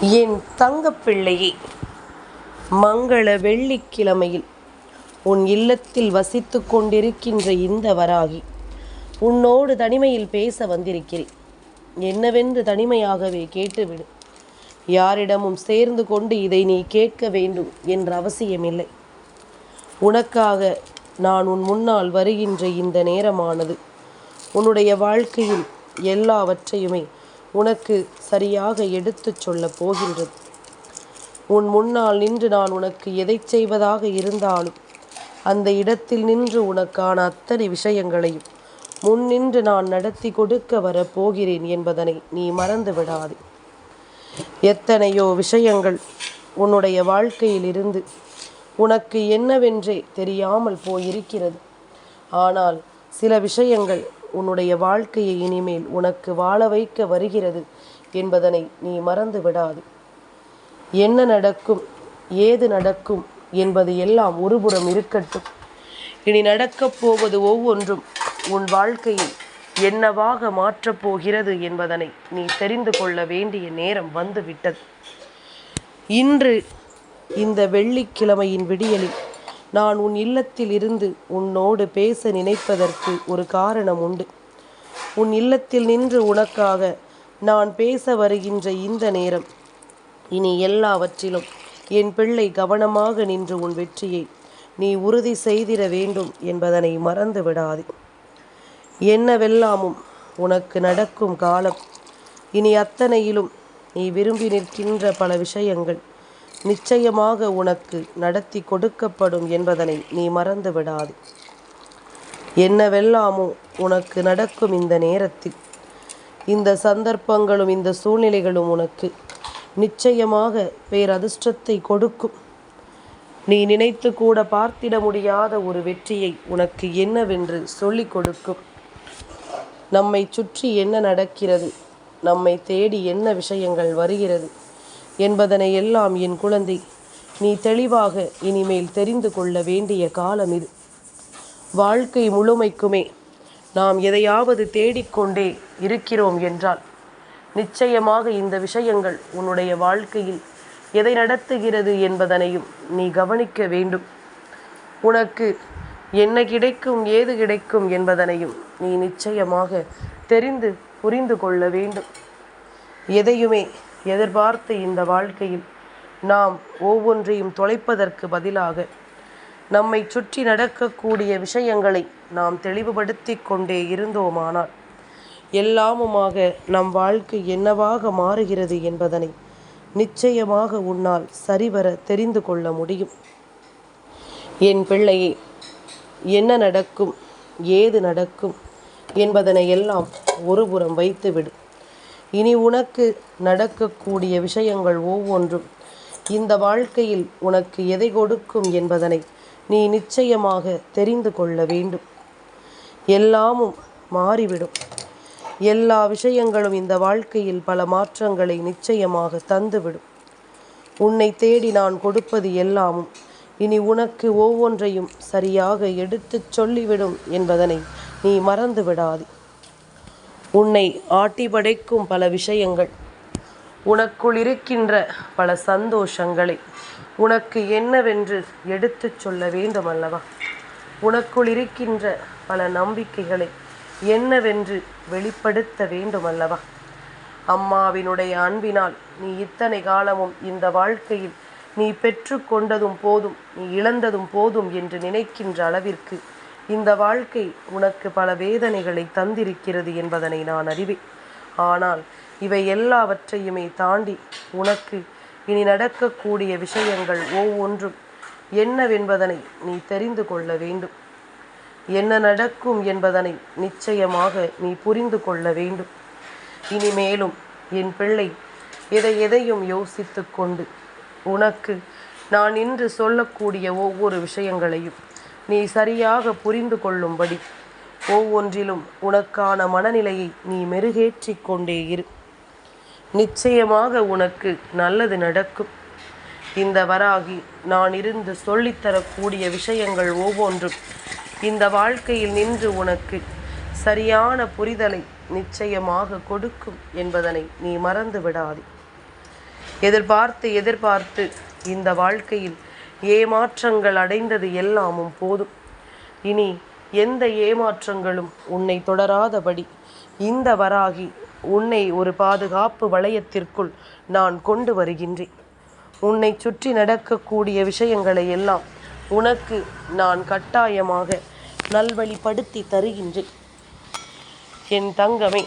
என் தங்கப்பிள்ளையே மங்கள வெள்ளிக்கிழமையில் உன் இல்லத்தில் வசித்து கொண்டிருக்கின்ற இந்த வராகி உன்னோடு தனிமையில் பேச வந்திருக்கிறேன். என்னவென்று தனிமையாகவே கேட்டுவிடு. யாரிடமும் சேர்ந்து கொண்டு இதை நீ கேட்க வேண்டும் என்ற அவசியமில்லை. உனக்காக நான் உன் முன்னால் வருகின்ற இந்த நேரமானது உன்னுடைய வாழ்க்கையில் எல்லாவற்றையுமே உனக்கு சரியாக எடுத்துச் சொல்லப் போகின்றது. உன் முன்னால் நின்று நான் உனக்கு எதை செய்வதாக இருந்தாலும் அந்த இடத்தில் நின்று உனக்கான அத்தனை விஷயங்களையும் முன் நின்று நான் நடத்தி கொடுக்க வரப்போகிறேன் என்பதனை நீ மறந்து விடாதே. எத்தனையோ விஷயங்கள் உன்னுடைய வாழ்க்கையில் இருந்து உனக்கு என்னவென்றே தெரியாமல் போயிருக்கிறது. ஆனால் சில விஷயங்கள் உன்னுடைய வாழ்க்கையை இனிமேல் உனக்கு வாழ வைக்க வருகிறது என்பதனை நீ மறந்து விடாது. என்ன நடக்கும் ஏது நடக்கும் என்பது எல்லாம் ஒருபுறம் இருக்கட்டும். இனி நடக்கப் போவது ஒவ்வொன்றும் உன் வாழ்க்கையை என்னவாக மாற்றப் போகிறது என்பதனை நீ தெரிந்து கொள்ள வேண்டிய நேரம் வந்துவிட்டது. இன்று இந்த வெள்ளிக்கிழமையின் விடியலில் நான் உன் இல்லத்தில் இருந்து உன்னோடு பேச நினைப்பதற்கு ஒரு காரணம் உண்டு. உன் இல்லத்தில் நின்று உனக்காக நான் பேச வருகின்ற இந்த நேரம். இனி எல்லாவற்றிலும் என் பிள்ளை கவனமாக நின்று உன் வெற்றியை நீ உறுதி செய்திட வேண்டும் என்பதனை மறந்து விடாதே. என்னவெல்லாமும் உனக்கு நடக்கும் காலம். இனி அத்தனையிலும் நீ விரும்பி நிற்கின்ற பல விஷயங்கள். நிச்சயமாக உனக்கு நடத்தி கொடுக்கப்படும் என்பதனை நீ மறந்து விடாது என்னவெல்லாமோ உனக்கு நடக்கும் இந்த நேரத்தில் இந்த சந்தர்ப்பங்களும் இந்த சூழ்நிலைகளும் உனக்கு நிச்சயமாக பேரதிர்ஷ்டத்தை கொடுக்கும். நீ நினைத்து கூட பார்த்திட முடியாத ஒரு வெற்றியை உனக்கு என்னவென்று சொல்லிக் கொடுக்கும். நம்மை சுற்றி என்ன நடக்கிறது? நம்மை தேடி என்ன விஷயங்கள் வருகிறது? என்பதனை எல்லாம் என் குழந்தை. நீ தெளிவாக இனிமேல் தெரிந்து கொள்ள வேண்டிய காலம் இது. வாழ்க்கை முழுமைக்குமே நாம் எதையாவது தேடிக்கொண்டே இருக்கிறோம் என்றால் நிச்சயமாக இந்த விஷயங்கள் உன்னுடைய வாழ்க்கையில் எதை நடத்துகிறது என்பதனையும் நீ கவனிக்க வேண்டும். உனக்கு என்ன கிடைக்கும் ஏது கிடைக்கும் என்பதனையும் நீ நிச்சயமாக தெரிந்து புரிந்து கொள்ள வேண்டும். எதையுமே எதிர்பார்த்த இந்த வாழ்க்கையில் நாம் ஒவ்வொன்றையும் தொலைப்பதற்கு பதிலாக நம்மை சுற்றி நடக்கக்கூடிய விஷயங்களை நாம் தெளிவுபடுத்தி கொண்டே இருந்தோமானால் எல்லாமுமாக நம் வாழ்க்கை என்னவாக மாறுகிறது என்பதனை நிச்சயமாக உன்னால் சரிவர தெரிந்து கொள்ள முடியும். என் பிள்ளையே என்ன நடக்கும் ஏது நடக்கும் என்பதனை எல்லாம் ஒருபுறம் வைத்துவிடும் இனி உனக்கு நடக்கக்கூடிய விஷயங்கள் ஒவ்வொன்றும். இந்த வாழ்க்கையில் உனக்கு எதை கொடுக்கும் என்பதனை நீ நிச்சயமாக தெரிந்து கொள்ள வேண்டும். எல்லாமும் மாறிவிடும். எல்லா விஷயங்களும் இந்த வாழ்க்கையில் பல மாற்றங்களை நிச்சயமாக தந்துவிடும். உன்னை தேடி நான் கொடுப்பது எல்லாமும் இனி உனக்கு ஒவ்வொன்றையும் சரியாக எடுத்துச் சொல்லிவிடும் என்பதனை நீ மறந்து விடாதே உன்னை ஆட்டி படைக்கும் பல விஷயங்கள். உனக்குள் இருக்கின்ற பல சந்தோஷங்களை உனக்கு என்னவென்று எடுத்துச் சொல்ல வேண்டும் அல்லவா உனக்குள் இருக்கின்ற பல நம்பிக்கைகளை என்னவென்று வெளிப்படுத்த வேண்டும் அல்லவா அம்மாவினுடைய அன்பினால் நீ இத்தனை காலமும் இந்த வாழ்க்கையில் நீ பெற்று கொண்டதும் போதும் நீ இழந்ததும் போதும் என்று நினைக்கின்ற அளவிற்கு இந்த வாழ்க்கை உனக்கு பல வேதனைகளை தந்திருக்கிறது என்பதனை நான் அறிவேன். ஆனால் இவை எல்லாவற்றையுமே தாண்டி உனக்கு இனி நடக்கக்கூடிய விஷயங்கள் ஒவ்வொன்றும் என்னவென்பதனை நீ தெரிந்து கொள்ள வேண்டும். என்ன நடக்கும் என்பதனை நிச்சயமாக நீ புரிந்து கொள்ள வேண்டும். இனிமேலும் என் பிள்ளை எதை எதையும் யோசித்து கொண்டு உனக்கு நான் இன்று சொல்லக்கூடிய ஒவ்வொரு விஷயங்களையும் நீ சரியாக புரிந்து கொள்ளும்படி. ஒவ்வொன்றிலும் உனக்கான மனநிலையை நீ மெருகேற்றி கொண்டே இரு. நிச்சயமாக உனக்கு நல்லது நடக்கும். இந்த வராகி நான் இருந்து சொல்லித்தரக்கூடிய விஷயங்கள் ஒவ்வொன்றும் இந்த வாழ்க்கையில் நின்று உனக்கு சரியான புரிதலை நிச்சயமாக கொடுக்கும் என்பதனை நீ மறந்து விடாதே. எதிர்பார்த்து எதிர்பார்த்து இந்த வாழ்க்கையில் ஏமாற்றங்கள் அடைந்தது எல்லாமும் போதும். இனி எந்த ஏமாற்றங்களும் உன்னை தொடராதபடி இந்த வராகி உன்னை ஒரு பாதுகாப்பு வளையத்திற்குள் நான் கொண்டு வருகின்றேன். உன்னை சுற்றி நடக்கக்கூடிய விஷயங்களை எல்லாம் உனக்கு நான் கட்டாயமாக நல்வழிப்படுத்தி தருகின்றேன். என் தங்கமே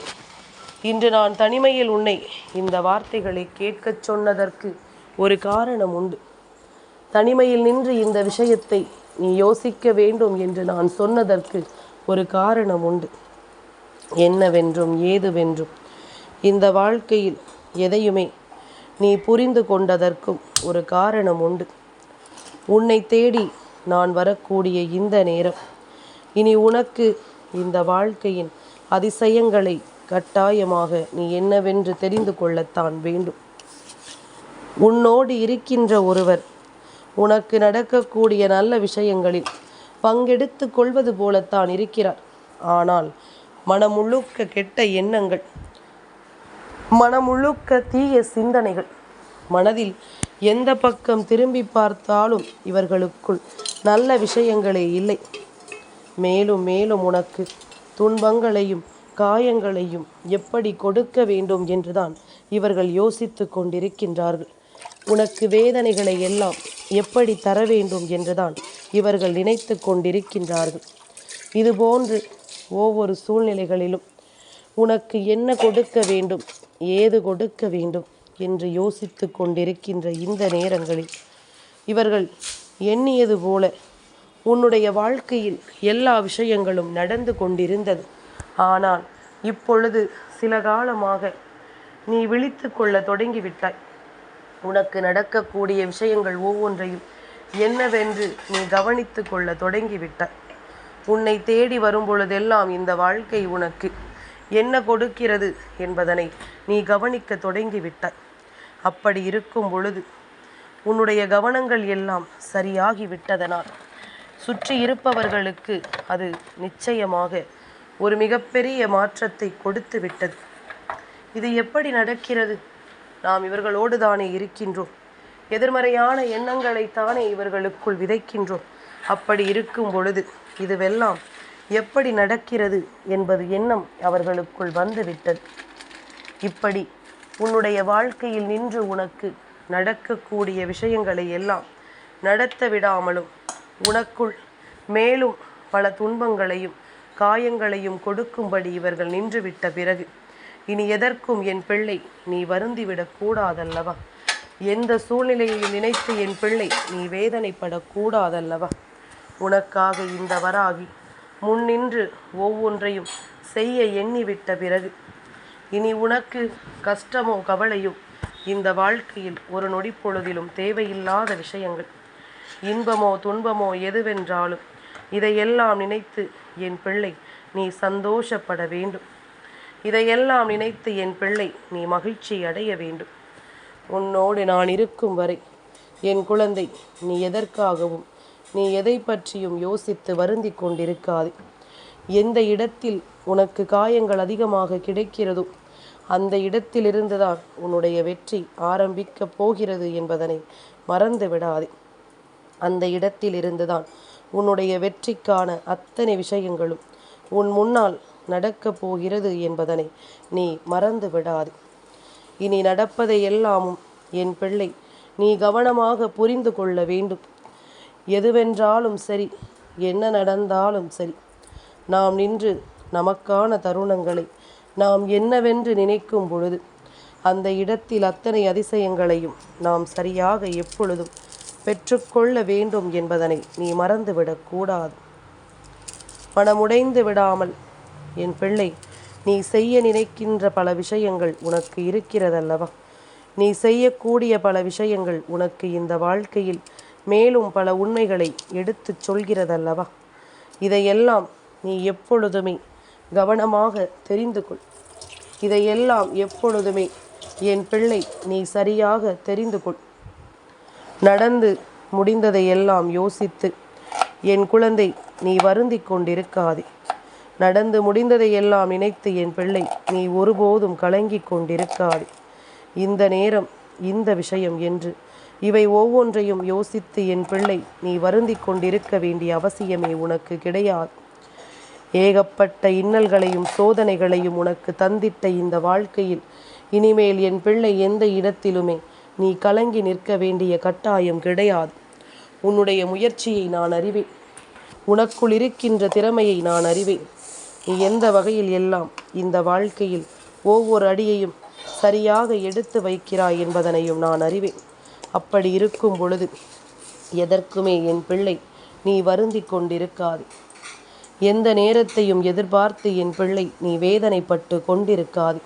இன்று நான் தனிமையில் உன்னை இந்த வார்த்தைகளை கேட்கச் சொன்னதற்கு ஒரு காரணம் உண்டு. தனிமையில் நின்று இந்த விஷயத்தை நீ யோசிக்க வேண்டும் என்று நான் சொன்னதற்கு ஒரு காரணம் உண்டு. என்னவென்றும் ஏதுவென்றும். இந்த வாழ்க்கையில் எதையுமே நீ புரிந்து கொண்டதற்கும் ஒரு காரணம் உண்டு. உன்னை தேடி நான் வரக்கூடிய இந்த நேரம் இனி உனக்கு இந்த வாழ்க்கையின் அதிசயங்களை கட்டாயமாக நீ என்னவென்று தெரிந்து கொள்ளத்தான் வேண்டும். உன்னோடு இருக்கின்ற ஒருவர் உனக்கு நடக்கக்கூடிய நல்ல விஷயங்களில் பங்கெடுத்து கொள்வது போலத்தான் இருக்கிறார். ஆனால் மனமுழுக்க கெட்ட எண்ணங்கள் மனமுழுக்க தீய சிந்தனைகள் மனதில் எந்த பக்கம் திரும்பி பார்த்தாலும் இவர்களுக்குள் நல்ல விஷயங்களே இல்லை. மேலும் மேலும் உனக்கு துன்பங்களையும் காயங்களையும் எப்படி கொடுக்க வேண்டும் என்றுதான் இவர்கள் யோசித்து கொண்டிருக்கின்றார்கள். உனக்கு வேதனைகளை எல்லாம் எப்படி தர வேண்டும் என்றுதான் இவர்கள் நினைத்து கொண்டிருக்கின்றார்கள். இதுபோன்று ஒவ்வொரு சூழ்நிலைகளிலும் உனக்கு என்ன கொடுக்க வேண்டும் ஏது கொடுக்க வேண்டும் என்று யோசித்து கொண்டிருக்கின்ற இந்த நேரங்களில் இவர்கள் எண்ணியது போல உன்னுடைய வாழ்க்கையில் எல்லா விஷயங்களும் நடந்து கொண்டிருந்தது. ஆனால் இப்பொழுது சில காலமாக நீ விழித்து கொள்ள தொடங்கிவிட்டாய். உனக்கு நடக்கக்கூடிய விஷயங்கள் ஒவ்வொன்றையும் என்னவென்று நீ கவனித்து கொள்ள தொடங்கிவிட்ட உன்னை தேடி வரும் பொழுதெல்லாம் இந்த வாழ்க்கை உனக்கு என்ன கொடுக்கிறது என்பதனை நீ கவனிக்க தொடங்கிவிட்ட அப்படி இருக்கும் பொழுது உன்னுடைய கவனங்கள் எல்லாம் சரியாகி விட்டதனால் சுற்றி இருப்பவர்களுக்கு அது நிச்சயமாக ஒரு மிகப்பெரிய மாற்றத்தை கொடுத்து விட்டது இது எப்படி நடக்கிறது? நாம் இவர்களோடு தானே இருக்கின்றோம். எதிர்மறையான எண்ணங்களை தானே இவர்களுக்குள் விதைக்கின்றோம். அப்படி இருக்கும் பொழுது இதுவெல்லாம் எப்படி நடக்கிறது என்பது எண்ணம் அவர்களுக்குள் வந்துவிட்டது. இப்படி உன்னுடைய வாழ்க்கையில் நின்று உனக்கு நடக்கக்கூடிய விஷயங்களை எல்லாம் நடத்த விடாமலும் உனக்குள் மேலும் பல துன்பங்களையும் காயங்களையும் கொடுக்கும்படி இவர்கள் நின்றுவிட்ட பிறகு இனி எதற்கும் என் பிள்ளை நீ வருந்திவிடக் கூடாதல்லவா? எந்த சூழ்நிலையை நினைத்து என் பிள்ளை நீ வேதனைப்படக்கூடாதல்லவா உனக்காக இந்த வராகி முன்னின்று ஒவ்வொன்றையும் செய்ய எண்ணிவிட்ட பிறகு இனி உனக்கு கஷ்டமோ கவலையோ இந்த வாழ்க்கையில் ஒரு நொடி பொழுதிலும் தேவையில்லாத விஷயங்கள். இன்பமோ துன்பமோ எதுவென்றாலும் இதையெல்லாம் நினைத்து என் பிள்ளை நீ சந்தோஷப்பட வேண்டும். இதையெல்லாம் நினைத்து என் பிள்ளை நீ மகிழ்ச்சி அடைய வேண்டும். உன்னோடு நான் இருக்கும் வரை என் குழந்தை நீ எதற்காகவும் நீ எதை பற்றியும் யோசித்து வருந்தி கொண்டிருக்காதே. எந்த இடத்தில் உனக்கு காயங்கள் அதிகமாக கிடைக்கிறதோ அந்த இடத்திலிருந்துதான் உன்னுடைய வெற்றி ஆரம்பிக்கப் போகிறது என்பதனை மறந்து விடாதே. அந்த இடத்திலிருந்துதான் உன்னுடைய வெற்றிக்கான அத்தனை விஷயங்களும் உன் முன்னால் நடக்கப் போகிறது என்பதனை நீ மறந்து விடாது இனி நடப்பதை எல்லாமும் என் பிள்ளை நீ கவனமாக புரிந்து கொள்ள வேண்டும். எதுவென்றாலும் சரி என்ன நடந்தாலும் சரி நாம் நின்று நமக்கான தருணங்களை நாம் என்னவென்று நினைக்கும் பொழுது அந்த இடத்தில் அத்தனை அதிசயங்களையும் நாம் சரியாக எப்பொழுதும் பெற்றுக்கொள்ள வேண்டும் என்பதனை நீ மறந்துவிடக்கூடாது பணமுடைந்து விடாமல் என் பிள்ளை நீ செய்ய நினைக்கின்ற பல விஷயங்கள் உனக்கு இருக்கிறதல்லவா? நீ செய்யக்கூடிய பல விஷயங்கள் உனக்கு இந்த வாழ்க்கையில் மேலும் பல உண்மைகளை எடுத்துச் சொல்கிறதல்லவா? இதையெல்லாம் நீ எப்பொழுதுமே கவனமாக தெரிந்து கொள். இதையெல்லாம் எப்பொழுதுமே என் பிள்ளை நீ சரியாக தெரிந்து கொள். நடந்து முடிந்ததையெல்லாம் யோசித்து என் குழந்தை நீ வருந்தி கொண்டிருக்காதே. நடந்து முடிந்ததையெல்லாம் நினைத்து என் பிள்ளை நீ ஒருபோதும் கலங்கிக் கொண்டிருக்காது. இந்த நேரம் இந்த விஷயம் என்று. இவை ஒவ்வொன்றையும் யோசித்து என் பிள்ளை நீ வருந்திக் கொண்டிருக்க வேண்டிய அவசியமே உனக்கு கிடையாது. ஏகப்பட்ட இன்னல்களையும் சோதனைகளையும் உனக்கு தந்திட்ட இந்த வாழ்க்கையில் இனிமேல் என் பிள்ளை எந்த இடத்திலுமே நீ கலங்கி நிற்க வேண்டிய கட்டாயம் கிடையாது. உன்னுடைய முயற்சியை நான் அறிவேன். உனக்குள் இருக்கின்ற திறமையை நான் அறிவேன். எந்த வகையில் எல்லாம் இந்த வாழ்க்கையில் ஒவ்வொரு அடியையும் சரியாக எடுத்து வைக்கிறாய் என்பதனையும் நான் அறிவேன். அப்படி இருக்கும் பொழுது எதற்குமே என் பிள்ளை நீ வருந்தி கொண்டிருக்காது. எந்த நேரத்தையும் எதிர்பார்த்து என் பிள்ளை நீ வேதனைப்பட்டு கொண்டிருக்காது.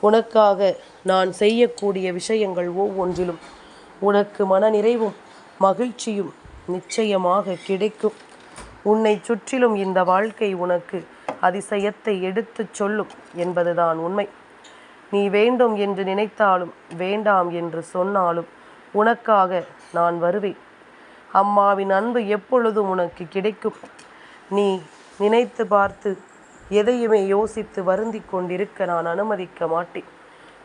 உனக்காக நான் செய்யக்கூடிய விஷயங்கள் ஒவ்வொன்றிலும் உனக்கு மனநிறைவும் மகிழ்ச்சியும் நிச்சயமாக கிடைக்கும். உன்னை சுற்றிலும் இந்த வாழ்க்கை உனக்கு அதிசயத்தை எடுத்துச் சொல்லும் என்பதுதான் உண்மை. நீ வேண்டும் என்று நினைத்தாலும் வேண்டாம் என்று சொன்னாலும் உனக்காக நான் வருவேன். அம்மாவின் அன்பு எப்பொழுதும் உனக்கு கிடைக்கும்? நீ நினைத்து பார்த்து எதையுமே யோசித்து வருந்தி கொண்டிருக்க நான் அனுமதிக்க மாட்டேன்.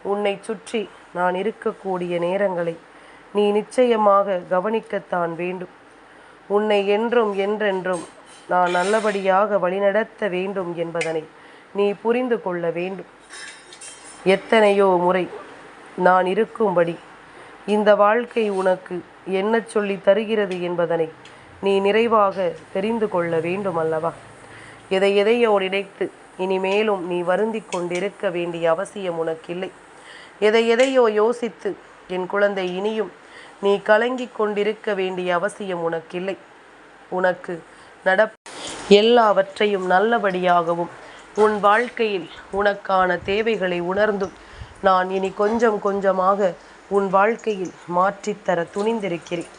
உன்னை சுற்றி நான் இருக்கக்கூடிய நேரங்களை நீ நிச்சயமாக கவனிக்கத்தான் வேண்டும். உன்னை என்றும் என்றென்றும் நான் நல்லபடியாக வழிநடத்த வேண்டும் என்பதனை நீ புரிந்து கொள்ள வேண்டும். எத்தனையோ முறை நான் இருக்கும்படி இந்த வாழ்க்கை உனக்கு என்ன சொல்லி தருகிறது என்பதனை நீ நிறைவாக தெரிந்து கொள்ள வேண்டும் அல்லவா எதை எதையோ நினைத்து இனிமேலும் நீ வருந்தி கொண்டிருக்க வேண்டிய அவசியம் உனக்கில்லை. எதை எதையோ யோசித்து என் குழந்தை இனியும் நீ கலங்கி கொண்டிருக்க வேண்டிய அவசியம் உனக்கில்லை. உனக்கு நட எல்லாவற்றையும் நல்லபடியாகவும் உன் வாழ்க்கையில் உனக்கான தேவைகளை உணர்ந்தும். நான் இனி கொஞ்சம் கொஞ்சமாக உன் வாழ்க்கையில் மாற்றித்தர துணிந்திருக்கிறேன்.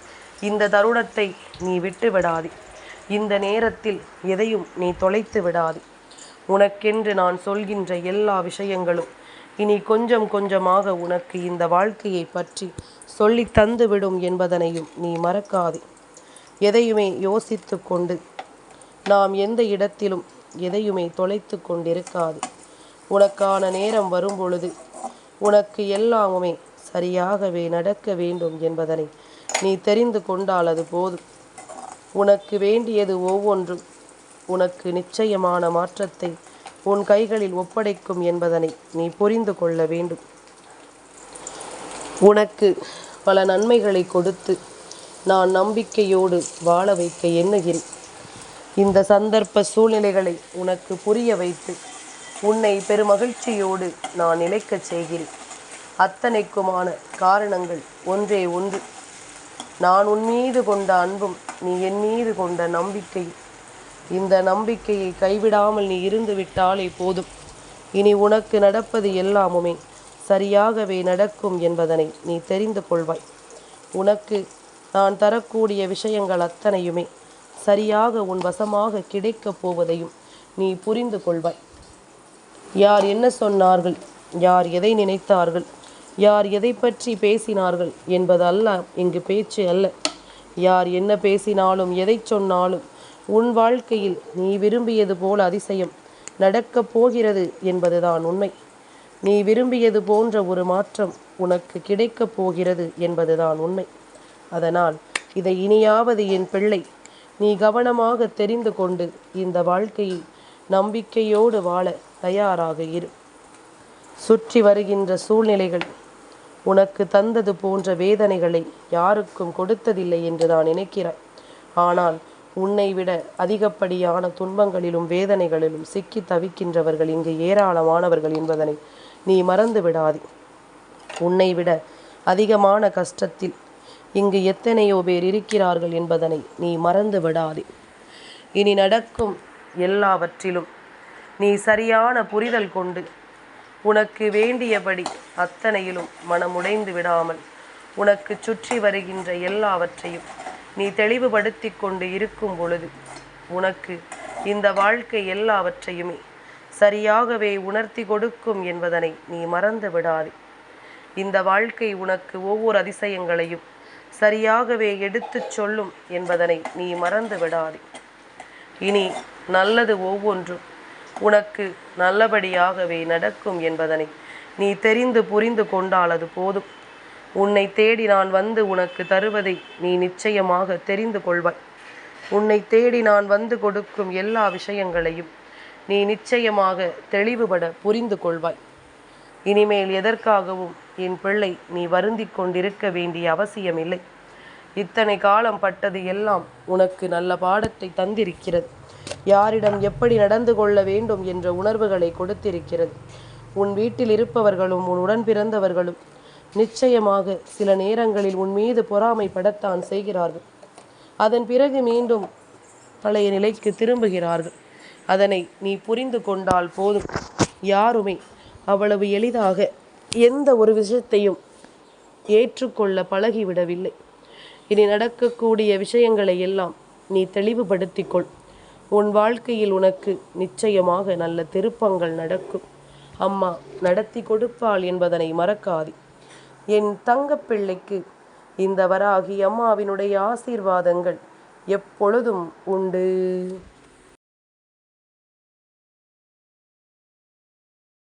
இந்த தருணத்தை நீ விட்டு விடாதே இந்த நேரத்தில் எதையும் நீ தொலைத்து விடாதே. உனக்கென்று நான் சொல்கின்ற எல்லா விஷயங்களும் இனி கொஞ்சம் கொஞ்சமாக உனக்கு இந்த வாழ்க்கையை பற்றி சொல்லி தந்துவிடும் என்பதனையும் நீ மறக்காதே. எதையுமே யோசித்து கொண்டு நாம் எந்த இடத்திலும் எதையுமே தொலைத்து கொண்டிருக்காது. உனக்கான நேரம் வரும்பொழுது உனக்கு எல்லாமுமே சரியாகவே நடக்க வேண்டும் என்பதனை நீ தெரிந்து கொண்டால் அது போதும். உனக்கு வேண்டியது ஒவ்வொன்றும் உனக்கு நிச்சயமான மாற்றத்தை உன் கைகளில் ஒப்படைக்கும் என்பதனை நீ புரிந்து கொள்ள வேண்டும். உனக்கு பல நன்மைகளை கொடுத்து நான் நம்பிக்கையோடு வாழ வைக்க எண்ணுகிறேன். இந்த சந்தர்ப்ப சூழ்நிலைகளை உனக்கு புரிய வைத்து உன்னை பெருமகிழ்ச்சியோடு நான் நிலைக்கச் செய்கிறேன். அத்தனைக்குமான காரணங்கள் ஒன்றே ஒன்று. நான் உன் மீது கொண்ட அன்பும் நீ என் மீது கொண்ட நம்பிக்கை இந்த நம்பிக்கையை கைவிடாமல் நீ இருந்து விட்டாலே போதும். இனி உனக்கு நடப்பது எல்லாமுமே சரியாகவே நடக்கும் என்பதனை நீ தெரிந்து கொள்வாய். உனக்கு நான் தரக்கூடிய விஷயங்கள் அத்தனையுமே சரியாக உன் வசமாக கிடைக்கப் போவதையும் நீ புரிந்து கொள்வாய். யார் என்ன சொன்னார்கள்? யார் எதை நினைத்தார்கள்? யார் எதை பற்றி பேசினார்கள் என்பதல்ல இங்கு பேச்சு அல்ல. யார் என்ன பேசினாலும் எதை சொன்னாலும் உன் வாழ்க்கையில் நீ விரும்பியது போல் அதிசயம் நடக்கப் போகிறது என்பதுதான் உண்மை. நீ விரும்பியது போன்ற ஒரு மாற்றம் உனக்கு கிடைக்கப் போகிறது என்பதுதான் உண்மை. அதனால் இதை இனியாவது என் பிள்ளை நீ கவனமாக தெரிந்து கொண்டு இந்த வாழ்க்கையை நம்பிக்கையோடு வாழ தயாராக இரு. சுற்றி வருகின்ற சூழ்நிலைகள் உனக்கு தந்தது போன்ற வேதனைகளை யாருக்கும் கொடுத்ததில்லை என்று நான் நினைக்கிறேன். ஆனால் உன்னை விட அதிகப்படியான துன்பங்களிலும் வேதனைகளிலும் சிக்கி தவிக்கின்றவர்கள் இங்கு ஏராளமானவர்கள் என்பதனை நீ மறந்து விடாதே உன்னை விட அதிகமான கஷ்டத்தில் இங்கு எத்தனையோ பேர் இருக்கிறார்கள் என்பதனை நீ மறந்து விடாதே. இனி நடக்கும் எல்லாவற்றிலும் நீ சரியான புரிதல் கொண்டு உனக்கு வேண்டியபடி அத்தனையிலும் மனமுடைந்து விடாமல் உனக்கு சுற்றி வருகின்ற எல்லாவற்றையும் நீ தெளிவுபடுத்தி கொண்டு இருக்கும் பொழுது உனக்கு இந்த வாழ்க்கை எல்லாவற்றையுமே சரியாகவே உணர்த்தி கொடுக்கும் என்பதனை நீ மறந்து விடாதே. இந்த வாழ்க்கை உனக்கு ஒவ்வொரு அதிசயங்களையும் சரியாகவே எடுத்துச் சொல்லும் என்பதனை நீ மறந்து விடாதே இனி நல்லது ஒவ்வொன்றும் உனக்கு நல்லபடியாகவே நடக்கும் என்பதனை நீ தெரிந்து புரிந்து கொண்டால் அது போதும். உன்னை தேடி நான் வந்து உனக்கு தருவதை நீ நிச்சயமாக தெரிந்து கொள்வாய். உன்னை தேடி நான் வந்து கொடுக்கும் எல்லா விஷயங்களையும் நீ நிச்சயமாக தெளிவுபட புரிந்து கொள்வாய். இனிமேல் எதற்காகவும் என் பிள்ளை நீ வருந்திக் கொண்டிருக்க வேண்டிய அவசியமில்லை. இத்தனை காலம் பட்டது எல்லாம் உனக்கு நல்ல பாடத்தை தந்திருக்கிறது. யாரிடம் எப்படி நடந்து கொள்ள வேண்டும் என்ற உணர்வுகளை கொடுத்திருக்கிறது. உன் வீட்டில் இருப்பவர்களும் உன் உடன் பிறந்தவர்களும் நிச்சயமாக சில நேரங்களில் உன் மீது பொறாமைப்படத்தான் செய்கிறார்கள். அதன் பிறகு மீண்டும் பழைய நிலைக்கு திரும்புகிறார்கள். அதனை நீ புரிந்து கொண்டால் போதும். யாருமே அவ்வளவு எளிதாக எந்த ஒரு விஷயத்தையும் ஏற்றுக்கொள்ள பழகிவிடவில்லை. இனி நடக்கக்கூடிய விஷயங்களை எல்லாம் நீ தெளிவுபடுத்திக்கொள். உன் வாழ்க்கையில் உனக்கு நிச்சயமாக நல்ல திருப்பங்கள் நடக்கும். அம்மா நடத்தி கொடுப்பாள் என்பதனை மறக்காதே. என் தங்கப்பிள்ளைக்கு இந்த வராகி அம்மாவினுடைய ஆசீர்வாதங்கள் எப்பொழுதும் உண்டு.